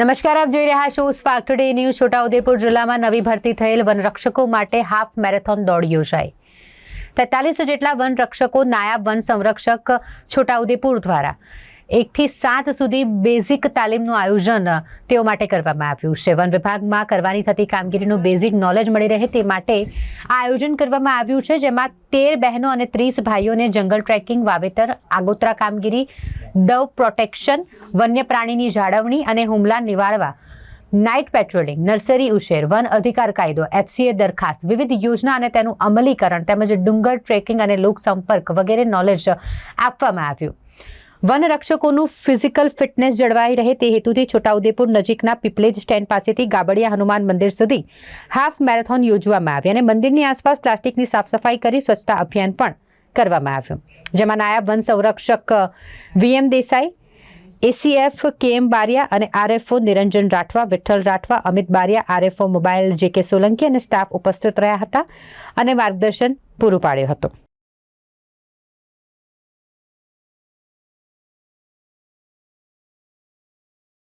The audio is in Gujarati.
નમસ્કાર, આપ જોઈ રહ્યા છો સ્પાર્ક ટુડે ન્યૂઝ છોટાઉદેપુર જિલ્લામાં નવી ભરતી થયેલ વનરક્ષકો માટે હાફ મેરેથોન દોડ યોજાઈ. તેતાલીસ જેટલા વનરક્ષકો નાયબ વન સંરક્ષક છોટાઉદેપુર દ્વારા. એકથી સાત સુધી બેઝિક તાલીમનું આયોજન તેઓ માટે કરવામાં આવ્યું છે. વન વિભાગમાં કરવાની થતી કામગીરીનું બેઝિક નોલેજ મળી રહે તે માટે આ આયોજન કરવામાં આવ્યું છે, જેમાં તેર બહેનો અને ત્રીસ ભાઈઓને જંગલ ટ્રેકિંગ, વાવેતર, આગોતરા કામગીરી, દવ પ્રોટેક્શન, વન્ય પ્રાણીની જાળવણી અને હુમલા નિવારવા, નાઇટ પેટ્રોલિંગ, નર્સરી ઉછેર, વન અધિકાર કાયદો, એફસીએ દરખાસ્ત, વિવિધ યોજના અને તેનું અમલીકરણ તેમજ ડુંગર ટ્રેકિંગ અને લોકસંપર્ક વગેરે નોલેજ આપવામાં આવ્યું. વન રક્ષકોનું ફિઝિકલ ફિટનેસ જળવાઈ રહે તે હેતુથી છોટાઉદેપુર નજીકના પીપલેજ સ્ટેન્ડ પાસેથી ગાબડિયા હનુમાન મંદિર સુધી હાફ મેરેથોન યોજવામાં આવી અને મંદિરની આસપાસ પ્લાસ્ટિકની સાફ સફાઈ કરી સ્વચ્છતા અભિયાન પણ કરવામાં આવ્યું. જેમાં નાયબ વન સંરક્ષક VM Desai ACF KM Baria અને RFO Niranjan Rathwa, Vitthal Rathwa, Amit Baria RFO mobile J K Solanki અને સ્ટાફ ઉપસ્થિત રહ્યા હતા અને માર્ગદર્શન પૂરું પાડ્યું હતું.